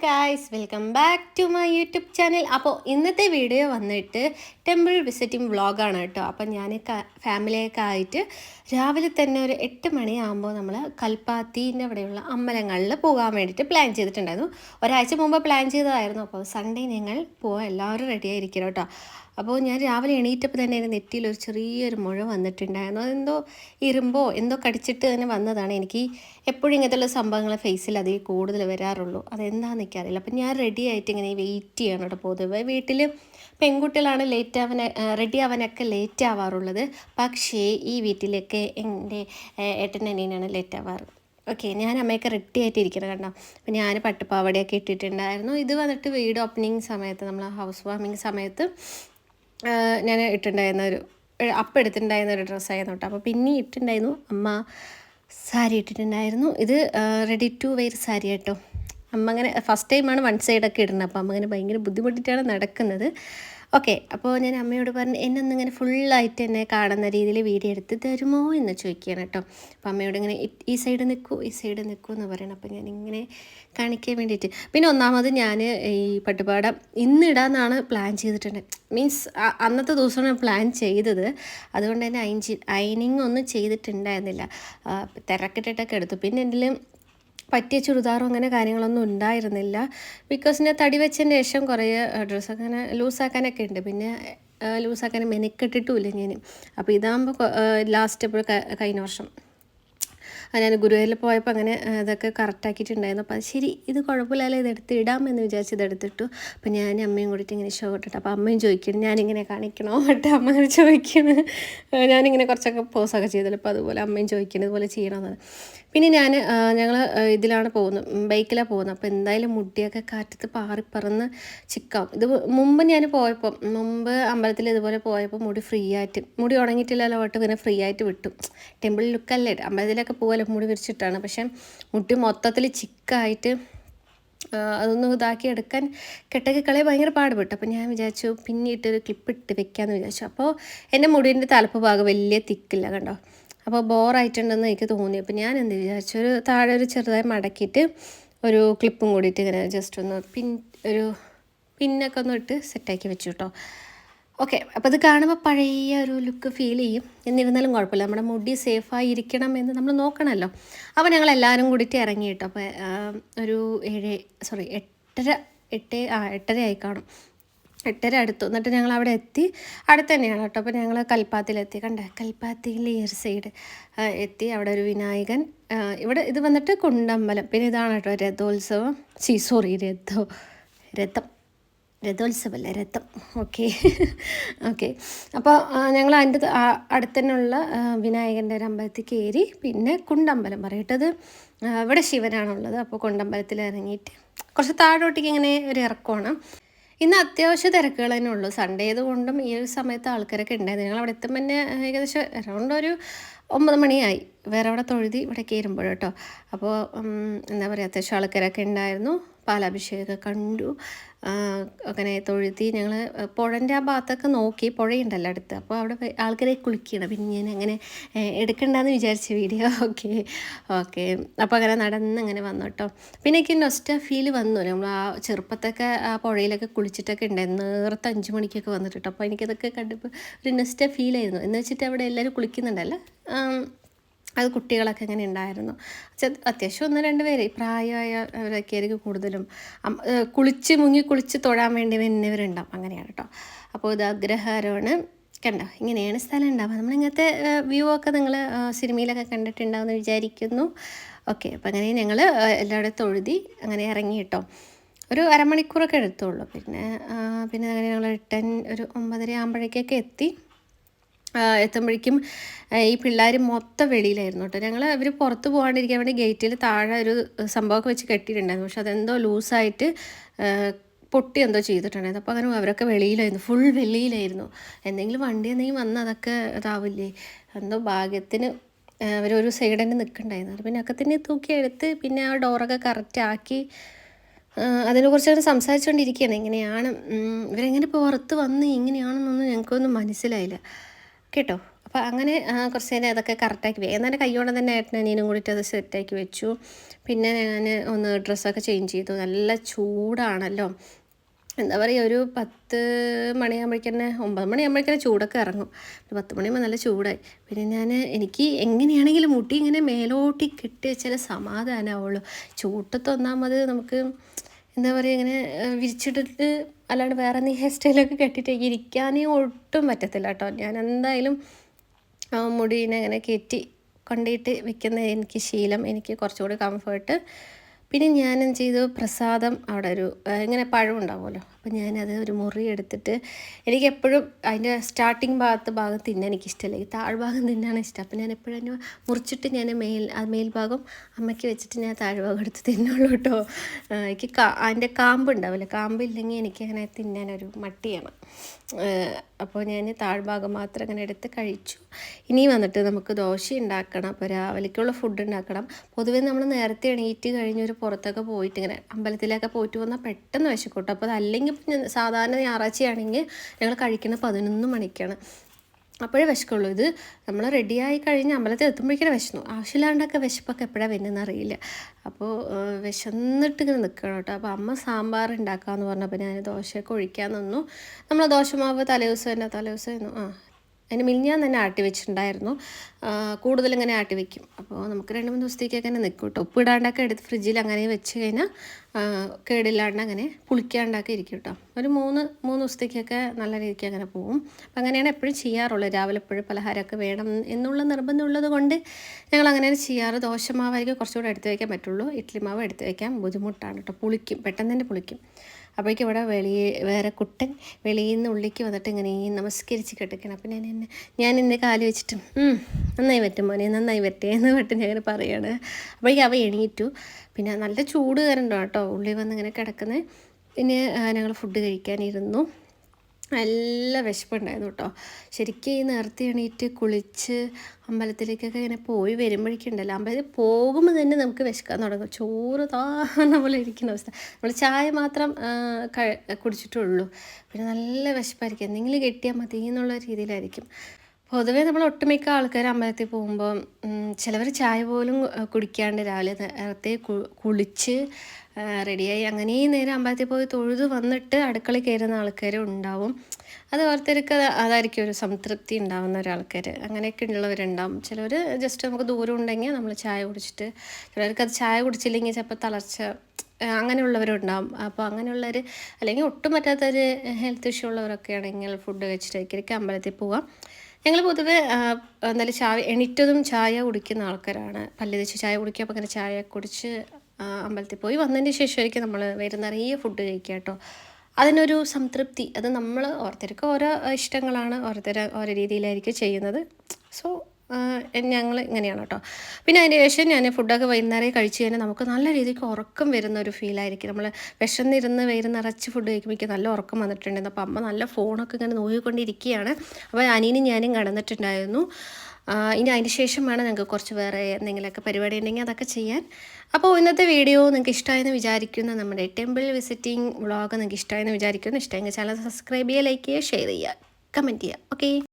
Guys welcome back to my YouTube channel അപ്പോൾ ഇന്നത്തെ video വന്നിട്ട് ടെമ്പിൾ വിസിറ്റിംഗ് വ്ളോഗാണ് കേട്ടോ. അപ്പം ഞാൻ ഫാമിലിയൊക്കെ ആയിട്ട് രാവിലെ തന്നെ ഒരു എട്ട് മണിയാകുമ്പോൾ നമ്മൾ കൽപ്പാത്തീന്റെ അവിടെയുള്ള അമ്പലങ്ങളിൽ പോകാൻ വേണ്ടിയിട്ട് പ്ലാൻ ചെയ്തിട്ടുണ്ടായിരുന്നു. ഒരാഴ്ച മുമ്പ് പ്ലാൻ ചെയ്തതായിരുന്നു. അപ്പോൾ സൺഡേ ഞങ്ങൾ പോകാൻ എല്ലാവരും റെഡി ആയിരിക്കണം കേട്ടോ. അപ്പോൾ ഞാൻ രാവിലെ എണീറ്റപ്പോൾ തന്നെ നെറ്റിയിൽ ഒരു ചെറിയൊരു മുഴ വന്നിട്ടുണ്ടായിരുന്നു. അതെന്തോ ഇരുമ്പോ എന്തോ കടിച്ചിട്ട് തന്നെ വന്നതാണ്. എനിക്ക് എപ്പോഴും ഇങ്ങനത്തെയുള്ള സംഭവങ്ങൾ ഫേസിൽ അതിൽ കൂടുതൽ വരാറുള്ളൂ. അതെന്താണെന്ന് എനിക്കറിയില്ല. അപ്പം ഞാൻ റെഡി ആയിട്ട് ഇങ്ങനെ വെയിറ്റ് ചെയ്യണം കേട്ടോ പൊതുവെ. വീട്ടിൽ പെൺകുട്ടികളാണ് ലേറ്റ് ആവാൻ റെഡി ആവാനൊക്കെ ലേറ്റ് ആവാറുള്ളത്. പക്ഷേ ഈ വീട്ടിലൊക്കെ എന്റെ ഏട്ടൻ അനിയനാണ് ലേറ്റ് ആവാറ്. ഓക്കെ ഞാൻ അമ്മയൊക്കെ റെഡി ആയിട്ടിരിക്കണം കണ്ടോ? അപ്പം ഞാൻ പട്ടുപാവടയൊക്കെ ഇട്ടിട്ടുണ്ടായിരുന്നു. ഇത് വന്നിട്ട് വീട് ഓപ്പണിങ് സമയത്ത് നമ്മൾ ഹൗസ് വാമിങ് സമയത്ത് ഞാൻ ഇട്ടിട്ടുണ്ടായിരുന്ന ഒരു അപ്പം എടുത്തിട്ടുണ്ടായിരുന്ന ഒരു ഡ്രസ്സായിരുന്നു കേട്ടോ. അപ്പോൾ പിന്നെ ഇട്ടിട്ടുണ്ടായിരുന്നു. അമ്മ സാരി ഇട്ടിട്ടുണ്ടായിരുന്നു. ഇത് റെഡി ടു വെയർ സാരി കേട്ടോ അമ്മ അങ്ങനെ ഫസ്റ്റ് ടൈമാണ് വൺ സൈഡൊക്കെ ഇടുന്നത്. അപ്പോൾ അമ്മ അങ്ങനെ ഭയങ്കര ബുദ്ധിമുട്ടിട്ടാണ് നടക്കുന്നത്. ഓക്കെ അപ്പോൾ ഞാൻ അമ്മയോട് പറഞ്ഞു എന്നെ ഒന്നിങ്ങനെ ഫുള്ളായിട്ട് എന്നെ കാണുന്ന രീതിയിൽ വീഡിയോ എടുത്ത് തരുമോ? എന്ന് ചോദിക്കുകയാണ് കേട്ടോ. അപ്പോൾ അമ്മയോട് ഇങ്ങനെ ഈ സൈഡ് നിൽക്കൂ ഈ സൈഡ് നിൽക്കൂ എന്ന് പറയണം. അപ്പോൾ ഇങ്ങനെ കാണിക്കാൻ വേണ്ടിയിട്ട്. പിന്നെ ഒന്നാമത് ഞാൻ ഈ പട്ടുപാട ഇന്നിടാന്നാണ് പ്ലാൻ ചെയ്തിട്ടുണ്ട്. മീൻസ് അന്നത്തെ ദിവസമാണ് പ്ലാൻ ചെയ്തത്. അതുകൊണ്ട് തന്നെ അയിൻ അയനിങ് ഒന്നും ചെയ്തിട്ടുണ്ടായിരുന്നില്ല. തിരക്കിട്ടിട്ടൊക്കെ എടുത്തു. പിന്നെ എന്തെങ്കിലും പറ്റിയ ചുരിദാറും അങ്ങനെ കാര്യങ്ങളൊന്നും ഉണ്ടായിരുന്നില്ല. ബിക്കോസ് ഞാൻ തടി വെച്ചതിന് ശേഷം കുറേ ഡ്രസ്സ് അങ്ങനെ ലൂസാക്കാനൊക്കെ ഉണ്ട്. പിന്നെ ലൂസാക്കാൻ മെനക്കെട്ടിട്ടുമില്ല ഞാൻ അപ്പോൾ ഇതാകുമ്പോൾ ലാസ്റ്റ് എപ്പോഴും കഴിഞ്ഞ വർഷം. ഞാൻ ഗുരുവായൂരിൽ പോയപ്പോൾ അങ്ങനെ ഇതൊക്കെ കറക്റ്റാക്കിയിട്ടുണ്ടായിരുന്നു അപ്പോൾ ശരി ഇത് കുഴപ്പമില്ലല്ലോ ഇതെടുത്ത് ഇടാമെന്ന് വിചാരിച്ച് ഇതെടുത്തിട്ടു അപ്പോൾ ഞാൻ അമ്മയും കൂടിയിട്ട് ഇങ്ങനെ ഷോ ഇട്ടിട്ട് അപ്പോൾ അമ്മയും ചോദിക്കണം ഞാനിങ്ങനെ കാണിക്കണോ? എന്നിട്ട് അമ്മ അങ്ങനെ ചോദിക്കുന്നത് ഞാനിങ്ങനെ കുറച്ചൊക്കെ പോസൊക്കെ ചെയ്തല്ലോ അപ്പോൾ അതുപോലെ അമ്മയും ചോദിക്കണം ഇതുപോലെ ചെയ്യണമെന്നാണ് പിന്നെ ഞാൻ ഞങ്ങൾ ഇതിലാണ് പോകുന്നത് ബൈക്കിലാണ് പോകുന്നത്. അപ്പോൾ എന്തായാലും മുടിയൊക്കെ കാറ്റത്ത് പാറിപ്പറന്ന് ചിക്കാവും ഇത് മുമ്പ് ഞാൻ പോയപ്പോൾ മുമ്പ് അമ്പലത്തിൽ ഇതുപോലെ പോയപ്പോൾ മുടി ഫ്രീ ആയിട്ട് മുടി ഉണങ്ങിയിട്ടില്ലല്ലോ ഓട്ട് പിന്നെ ഫ്രീ ആയിട്ട് വിട്ടു. ടെമ്പിൾ ലുക്കല്ലേ അമ്പലത്തിലൊക്കെ പോകാലോ മുടി വിരിച്ചിട്ടാണ്. പക്ഷേ മുടി മൊത്തത്തിൽ ചിക്കായിട്ട് അതൊന്നും ഇതാക്കി എടുക്കാൻ കെട്ടൊക്കെ ഭയങ്കര പാടുപെട്ടു. അപ്പോൾ ഞാൻ വിചാരിച്ചു പിന്നിട്ടൊരു ക്ലിപ്പ് ഇട്ട് വെക്കാമെന്ന് വിചാരിച്ചു. അപ്പോൾ എന്റെ മുടിന്റെ തലപ്പ് ഭാഗം വലിയ തിക്കില്ല കണ്ടോ? അപ്പോൾ ബോറായിട്ടുണ്ടെന്ന് എനിക്ക് തോന്നി. അപ്പോൾ ഞാൻ എന്ത് വിചാരിച്ചു? ഒരു താഴെ ഒരു ചെറുതായി മടക്കിയിട്ട് ഒരു ക്ലിപ്പും കൂടിയിട്ട് ഇങ്ങനെ ജസ്റ്റ് ഒന്ന് പിൻ ഒരു പിന്നൊക്കെ ഒന്ന് ഇട്ട് സെറ്റാക്കി വെച്ചു കേട്ടോ ഓക്കെ അപ്പോൾ ഇത് കാണുമ്പോൾ പഴയ ഒരു ലുക്ക് ഫീൽ ചെയ്യും. എന്നിരുന്നാലും കുഴപ്പമില്ല. നമ്മുടെ മുടി സേഫായി ഇരിക്കണം എന്ന് നമ്മൾ നോക്കണമല്ലോ അപ്പോൾ ഞങ്ങൾ എല്ലാവരും കൂടിയിട്ട് ഇറങ്ങി കേട്ടോ. അപ്പോൾ ഒരു ഏഴ് സോറി എട്ടര എട്ട് ആ എട്ടര ആയി കാണും. എട്ടര അടുത്തു. എന്നിട്ട് ഞങ്ങൾ അവിടെ എത്തി. അടുത്ത് തന്നെയാണ് കേട്ടോ. അപ്പോൾ ഞങ്ങൾ കൽപ്പാത്തിലെത്തി കണ്ടേ? കൽപ്പാത്തിയിൽ ഈ സൈഡ് എത്തി. അവിടെ ഒരു വിനായകൻ. ഇവിടെ ഇത് വന്നിട്ട് കുണ്ടമ്പലം. പിന്നെ ഇതാണ് കേട്ടോ രഥോത്സവം. സി സോറി രഥോ രഥം. രഥോത്സവമല്ല രഥം. ഓക്കെ. ഓക്കെ. അപ്പോൾ ഞങ്ങൾ അതിന്റെ അടുത്തന്നെയുള്ള വിനായകന്റെ ഒരു അമ്പലത്തിൽ കയറി പിന്നെ കുണ്ടമ്പലം പറയട്ടത് ഇവിടെ ശിവനാണുള്ളത്. അപ്പോൾ കുണ്ടമ്പലത്തിൽ ഇറങ്ങിയിട്ട് കുറച്ച് താഴോട്ടേക്ക് ഇങ്ങനെ ഒരു ഇറക്കമാണ്. ഇന്ന് അത്യാവശ്യ തിരക്കുകൾ തന്നെ ഉള്ളൂ. സൺഡേ ആയതുകൊണ്ടും ഈ ഒരു സമയത്ത് ആൾക്കാരൊക്കെ ഉണ്ടായിരുന്നു. ഞങ്ങൾ അവിടെ എത്തുമ്പോൾ തന്നെ ഏകദേശം അറൗണ്ട് ഒരു ഒമ്പത് മണിയായി. വേറെ അവിടെ തൊഴുതി ഇവിടെ കയറുമ്പോൾ കേട്ടോ. അപ്പോൾ എന്താ പറയുക അത്യാവശ്യം ആൾക്കാരൊക്കെ ഉണ്ടായിരുന്നു. പാലാഭിഷേകമൊക്കെ കണ്ടു. അങ്ങനെ തൊഴുത്തി ഞങ്ങൾ പുഴന്റെ ആ ഭാഗത്തൊക്കെ നോക്കി. പുഴയുണ്ടല്ലോ അടുത്ത്. അപ്പോൾ അവിടെ ആൾക്കാരെ കുളിക്കണം. പിന്നെ ഞാൻ അങ്ങനെ എടുക്കണ്ടെന്ന് വിചാരിച്ച വീഡിയോ. ഓക്കെ. ഓക്കെ. അപ്പോൾ അങ്ങനെ നടന്ന് അങ്ങനെ വന്നു കേട്ടോ പിന്നെ എനിക്ക് നൊസ്റ്റ ഫീൽ വന്നു. നമ്മൾ ആ ചെറുപ്പത്തൊക്കെ ആ പുഴയിലൊക്കെ കുളിച്ചിട്ടൊക്കെ ഉണ്ടായിരുന്നു. നേരത്തെ അഞ്ച് മണിക്കൊക്കെ വന്നിട്ട് കേട്ടോ അപ്പോൾ എനിക്കതൊക്കെ കണ്ടപ്പോൾ ഒരു നൊസ്റ്റ ഫീലായിരുന്നു. എന്ന് വെച്ചിട്ട് അവിടെ എല്ലാവരും കുളിക്കുന്നുണ്ടല്ലോ? അത് കുട്ടികളൊക്കെ ഇങ്ങനെ ഉണ്ടായിരുന്നു. അത്യാവശ്യം ഒന്ന് രണ്ട് പേര്. പ്രായമായ അവരൊക്കെ ആയിരിക്കും കൂടുതലും. കുളിച്ച് മുങ്ങി കുളിച്ച് തൊഴാൻ വേണ്ടി വരുന്നവരുണ്ടാവും അങ്ങനെയാണ് കേട്ടോ. അപ്പോൾ ഇത് അഗ്രഹാരമാണ് കണ്ടോ? ഇങ്ങനെയാണ് സ്ഥലം ഉണ്ടാവുക. നമ്മളിങ്ങനത്തെ വ്യൂ ഒക്കെ നിങ്ങൾ സിനിമയിലൊക്കെ കണ്ടിട്ടുണ്ടാവുമെന്ന് വിചാരിക്കുന്നു. ഓക്കെ. അപ്പം അങ്ങനെ ഞങ്ങൾ എല്ലായിടത്തും തൊഴുതി അങ്ങനെ ഇറങ്ങി കേട്ടോ. ഒരു അരമണിക്കൂറൊക്കെ എടുത്തുള്ളൂ. പിന്നെ പിന്നെ അങ്ങനെ ഞങ്ങൾ ടെൻ ഒരു ഒമ്പതര ആകുമ്പോഴേക്കൊക്കെ എത്തി. എത്തുമ്പോഴേക്കും ഈ പിള്ളേർ മൊത്തം വെളിയിലായിരുന്നു കേട്ടോ. ഞങ്ങൾ ഇവർ പുറത്ത് പോകാണ്ടിരിക്കാൻ വേണ്ടി ഗേറ്റിൽ താഴെ ഒരു സംഭവമൊക്കെ വെച്ച് കെട്ടിയിട്ടുണ്ടായിരുന്നു. പക്ഷെ അതെന്തോ ലൂസായിട്ട് പൊട്ടി എന്തോ ചെയ്തിട്ടുണ്ടായിരുന്നു. അപ്പോൾ അങ്ങനെ അവരൊക്കെ വെളിയിലായിരുന്നു ഫുൾ വെളിയിലായിരുന്നു. എന്തെങ്കിലും വണ്ടി എന്തെങ്കിലും വന്ന് അതൊക്കെ ഇതാവില്ലേ? എന്തോ ഭാഗ്യത്തിന് അവരൊരു സൈഡ് തന്നെ നിൽക്കണ്ടായിരുന്നു അത് പിന്നെ ഒക്കെ തന്നെ തൂക്കി എടുത്ത് പിന്നെ ആ ഡോറൊക്കെ കറക്റ്റ് ആക്കി അതിനെക്കുറിച്ച് അങ്ങനെ സംസാരിച്ചുകൊണ്ടിരിക്കുകയാണ് എങ്ങനെയാണ് ഇവരെങ്ങനെ പുറത്ത് വന്ന് ഇങ്ങനെയാണെന്നൊന്നും ഞങ്ങൾക്കൊന്നും മനസ്സിലായില്ല. കേട്ടോ. അപ്പോൾ അങ്ങനെ കുറച്ച് നേരം അതൊക്കെ കറക്റ്റാക്കി വെക്കും എന്നാലും കൈയോടെ തന്നെ ഏട്ടനും അനിയനും കൂടിയിട്ട് അത് സെറ്റാക്കി വെച്ചു. പിന്നെ ഞാൻ ഒന്ന് ഡ്രസ്സൊക്കെ ചേഞ്ച് ചെയ്തു. നല്ല ചൂടാണല്ലോ. എന്താ പറയുക ഒരു പത്ത് മണിയാകുമ്പോഴേക്കന്നെ ഒമ്പത് മണിയാകുമ്പോഴേക്കന്നെ ചൂടൊക്കെ ഇറങ്ങും. ഒരു പത്ത് മണിയാകുമ്പോൾ നല്ല ചൂടായി. പിന്നെ ഞാൻ എനിക്ക് എങ്ങനെയാണെങ്കിലും മുട്ടി ഇങ്ങനെ മേലോട്ടി കെട്ടി വെച്ചാൽ സമാധാനമാവുള്ളൂ ചൂട്ടത്ത് ഒന്നാമത് നമുക്ക് എന്താ പറയുക ഇങ്ങനെ വിരിച്ചിട്ടിട്ട് അല്ലാണ്ട് വേറെ എന്തെങ്കിലും ഹെയർ സ്റ്റൈലൊക്കെ കെട്ടിയിട്ട് ഇരിക്കാനേ ഒട്ടും പറ്റത്തില്ല കേട്ടോ. ഞാൻ എന്തായാലും മുടീനെ ഇങ്ങനെ കയറ്റി കൊണ്ടിട്ട് വെക്കുന്ന എനിക്ക് ശീലം എനിക്ക് കുറച്ചുകൂടി കംഫേർട്ട് പിന്നെ ഞാൻ ചെയ്തു? പ്രസാദം അവിടെ ഒരു ഇങ്ങനെ പഴം ഉണ്ടാവുമല്ലോ. അപ്പോൾ ഞാനത് ഒരു മുറി എടുത്തിട്ട് എനിക്ക് എപ്പോഴും അതിന്റെ സ്റ്റാർട്ടിങ് ഭാഗത്ത് ഭാഗം തിന്നാൻ എനിക്ക് ഇഷ്ടമല്ല ഈ താഴ്ഭാഗം തിന്നാണ് ഇഷ്ടം. അപ്പം ഞാൻ എപ്പോഴും അതിനെ മുറിച്ചിട്ട് ഞാൻ മേൽ മേൽഭാഗം അമ്മയ്ക്ക് വെച്ചിട്ട് ഞാൻ താഴ്ഭാഗം എടുത്ത് തിന്നുള്ളൂ കേട്ടോ എനിക്ക് കാ അതിന്റെ കാമ്പ് ഉണ്ടാവില്ല? കാമ്പില്ലെങ്കിൽ എനിക്ക് അങ്ങനെ തിന്നാനൊരു മട്ടിയാണ്. അപ്പോൾ ഞാൻ താഴ്ഭാഗം മാത്രം അങ്ങനെ എടുത്ത് കഴിച്ചു. ഇനി വന്നിട്ട് നമുക്ക് ദോശ ഉണ്ടാക്കണം. അപ്പോൾ രാവിലേക്കുള്ള ഫുഡ് ഉണ്ടാക്കണം. പൊതുവേ നമ്മൾ നേരത്തെ എണീറ്റ് കഴിഞ്ഞ് ഒരു പുറത്തൊക്കെ പോയിട്ട് ഇങ്ങനെ അമ്പലത്തിലൊക്കെ പോയിട്ട് വന്നാൽ പെട്ടെന്ന് വിശക്കൂട്ടോ അപ്പോൾ അതല്ലെങ്കിൽ ഞാൻ സാധാരണ ഞായറാഴ്ചയാണെങ്കിൽ ഞങ്ങൾ കഴിക്കുന്ന പതിനൊന്ന് മണിക്കാണ്. അപ്പോഴേ വിശക്കുള്ളൂ. ഇത് നമ്മൾ റെഡിയായി കഴിഞ്ഞ് അമ്പലത്തിൽ എത്തുമ്പോഴേക്കും വിശന്നു. ആവശ്യമില്ലാണ്ടൊക്കെ വിശപ്പൊക്കെ എപ്പോഴാണ് വരുന്നതെന്ന് അറിയില്ല. അപ്പോൾ വിശന്നിട്ട് ഇങ്ങനെ നിൽക്കണം കേട്ടോ. അപ്പോൾ അമ്മ സാമ്പാർ ഉണ്ടാക്കാമെന്ന് പറഞ്ഞപ്പോൾ ഞാൻ ദോശയൊക്കെ ഒഴിക്കാൻ നിന്നു. നമ്മൾ ദോശമാവ് തലേദിവസം തന്നെ തലേദിവസം ആ അതിന് ഞാൻ തന്നെ ആട്ടി വെച്ചിട്ടുണ്ടായിരുന്നു. കൂടുതലിങ്ങനെ ആട്ടി വെക്കും. അപ്പോൾ നമുക്ക് രണ്ട് മൂന്ന് ദിവസത്തേക്കൊക്കെ അങ്ങനെ നിൽക്കും കേട്ടോ ഉപ്പ് ഇടാണ്ടൊക്കെ എടുത്ത് ഫ്രിഡ്ജിൽ അങ്ങനെ വെച്ച് കഴിഞ്ഞാൽ കേടില്ലാണ്ട് അങ്ങനെ പുളിക്കാണ്ടൊക്കെ ഇരിക്കും കേട്ടോ ഒരു മൂന്ന് മൂന്ന് ദിവസത്തേക്കൊക്കെ നല്ല രീതിക്ക് അങ്ങനെ പോകും അപ്പം അങ്ങനെയാണ് എപ്പോഴും ചെയ്യാറുള്ളത്. രാവിലെ എപ്പോഴും പലഹാരമൊക്കെ വേണം എന്നുള്ള നിർബന്ധമുള്ളത് കൊണ്ട് ഞങ്ങൾ അങ്ങനെയാണ് ചെയ്യാറ്. ദോശമാവായിരിക്കും കുറച്ചുകൂടെ എടുത്ത് വയ്ക്കാൻ പറ്റുള്ളൂ. ഇഡ്ഡലി മാവ് എടുത്ത് വയ്ക്കാൻ ബുദ്ധിമുട്ടാണ് കേട്ടോ. പുളിക്കും പെട്ടെന്ന് തന്നെ പുളിക്കും. അപ്പോഴേക്കും ഇവിടെ വെളിയെ വേറെ കുട്ടൻ വെളിയിൽ നിന്ന് ഉള്ളിലേക്ക് വന്നിട്ട് ഇങ്ങനെ നമസ്കരിച്ച് കിടക്കണം അപ്പം ഞാൻ എന്നെ ഞാൻ എന്റെ കാൽ വെച്ചിട്ട് നന്നായി പറ്റും മോനെ നന്നായി പറ്റേ എന്ന് പറ്റും ഞാൻ ഇങ്ങനെ പറയുകയാണ് അപ്പോഴേക്കും അവ എണീറ്റു. പിന്നെ നല്ല ചൂട് കരണ്ടോ കേട്ടോ. ഉള്ളി വന്ന് ഇങ്ങനെ കിടക്കുന്നത് പിന്നെ ഞങ്ങൾ ഫുഡ് കഴിക്കാനിരുന്നു. നല്ല വിശപ്പുണ്ടായിരുന്നു കേട്ടോ ശരിക്കും ഈ നേരത്തെ എണീറ്റ് കുളിച്ച് അമ്പലത്തിലേക്കൊക്കെ ഇങ്ങനെ പോയി വരുമ്പോഴേക്കുണ്ടല്ലോ. അമ്പലത്തിൽ പോകുമ്പോൾ തന്നെ നമുക്ക് വിശക്കാൻ തുടങ്ങും. ചോറ് താന്ന പോലെ ഇരിക്കുന്ന അവസ്ഥ. നമ്മൾ ചായ മാത്രം കുടിച്ചിട്ടുള്ളൂ. പിന്നെ നല്ല വിശപ്പായിരിക്കും. എന്തെങ്കിലും കിട്ടിയാൽ മതി എന്നുള്ള രീതിയിലായിരിക്കും. പൊതുവേ നമ്മൾ ഒട്ടുമിക്ക ആൾക്കാർ അമ്പലത്തിൽ പോകുമ്പോൾ ചിലവർ ചായ പോലും കുടിക്കാണ്ട് രാവിലെ നേരത്തെ കുളിച്ച് റെഡിയായി അങ്ങനെ നേരം അമ്പലത്തിൽ പോയി തൊഴുത് വന്നിട്ട് അടുക്കളയിൽ കയറുന്ന ആൾക്കാരും ഉണ്ടാവും. അത് ഓരോരുത്തർക്ക് അത് അതായിരിക്കും ഒരു സംതൃപ്തി ഉണ്ടാവുന്ന ഒരാൾക്കാർ അങ്ങനെയൊക്കെ ഉള്ളവരുണ്ടാവും. ചിലവർ ജസ്റ്റ് നമുക്ക് ദൂരം ഉണ്ടെങ്കിൽ നമ്മൾ ചായ കുടിച്ചിട്ട് ചിലവർക്ക് അത് ചായ കുടിച്ചില്ലെങ്കിൽ ചിലപ്പോൾ തളർച്ച അങ്ങനെയുള്ളവരുണ്ടാവും. അപ്പോൾ അങ്ങനെയുള്ളവർ അല്ലെങ്കിൽ ഒട്ടും പറ്റാത്തൊരു ഹെൽത്ത് ഇഷ്യൂ ഉള്ളവരൊക്കെ ആണെങ്കിൽ ഫുഡ് കഴിച്ചിട്ടായിരിക്കും അമ്പലത്തിൽ പോവാം. ഞങ്ങൾ പൊതുവെ നല്ല ചായ എണീറ്റതും ചായ കുടിക്കുന്ന ആൾക്കാരാണ്. പല്ല് തേച്ച് ചായ കുടിക്കുക അപ്പോൾ അങ്ങനെ ചായ കുടിച്ച് അമ്പലത്തിൽ പോയി വന്നതിന് ശേഷമായിരിക്കും നമ്മൾ വരുന്ന നിറയെ ഫുഡ് കഴിക്കുക കേട്ടോ. അതിനൊരു സംതൃപ്തി. അത് നമ്മൾ ഓരോരുത്തർക്ക് ഓരോ ഇഷ്ടങ്ങളാണ് ഓരോരുത്തർ ഓരോ രീതിയിലായിരിക്കും ചെയ്യുന്നത്. സോ ഞങ്ങൾ ഇങ്ങനെയാണ് കേട്ടോ പിന്നെ അതിന്റെ ശേഷം ഞാൻ ഫുഡൊക്കെ വൈകുന്നേരം കഴിച്ച് കഴിഞ്ഞാൽ നമുക്ക് നല്ല രീതിക്ക് ഉറക്കം വരുന്ന ഒരു ഫീലായിരിക്കും നമ്മൾ വിശന്നിരുന്ന് വയറ് നിറച്ച് ഫുഡ് കഴിക്കുമ്പോൾ നല്ല ഉറക്കം വന്നിട്ടുണ്ടായിരുന്നു. അപ്പോൾ അമ്മ നല്ല ഫോണൊക്കെ ഇങ്ങനെ നോക്കിക്കൊണ്ടിരിക്കുകയാണ്. അപ്പോൾ അനിയനും ഞാനും കടന്നിട്ടുണ്ടായിരുന്നു. ഇനി അതിന് ശേഷം വേണം ഞങ്ങൾക്ക് കുറച്ച് വേറെ എന്തെങ്കിലുമൊക്കെ പരിപാടി ഉണ്ടെങ്കിൽ അതൊക്കെ ചെയ്യാൻ. അപ്പോൾ ഇന്നത്തെ വീഡിയോ നിങ്ങൾക്ക് ഇഷ്ടമായെന്ന് വിചാരിക്കുന്നു. നമ്മുടെ ടെമ്പിൾ വിസിറ്റിംഗ് വ്ളോഗ് നിങ്ങൾക്ക് ഇഷ്ടമായെന്ന് വിചാരിക്കുന്നു. ഇഷ്ടമെങ്കിൽ ചാനൽ സബ്സ്ക്രൈബ് ചെയ്യുക ലൈക്ക് ചെയ്യുക ഷെയർ ചെയ്യുക കമന്റ് ചെയ്യുക. ഓക്കെ